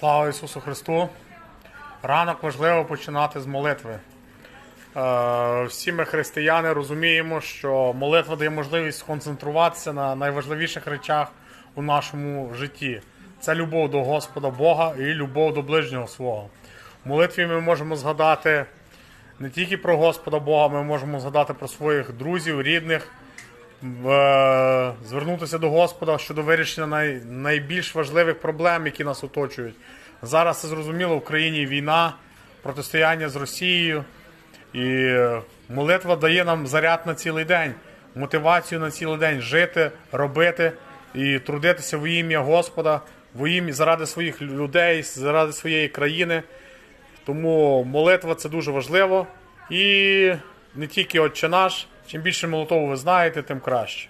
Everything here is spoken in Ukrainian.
Слава Ісусу Христу! Ранок важливо починати з молитви. Е, Всі ми християни розуміємо, що молитва дає можливість сконцентруватися на найважливіших речах у нашому житті. Це любов до Господа Бога і любов до ближнього свого. В молитві ми можемо згадати не тільки про Господа Бога, ми можемо згадати про своїх друзів, рідних, е, звернутися до Господа щодо вирішення най, найбільш важливих проблем, які нас оточують. Зараз це зрозуміло, в країні війна, протистояння з Росією. І молитва дає нам заряд на цілий день, мотивацію на цілий день жити, робити і трудитися в ім'я Господа, в ім'я заради своїх людей, заради своєї країни. Тому молитва це дуже важливо. І не тільки Отче наш, чим більше молитву ви знаєте, тим краще.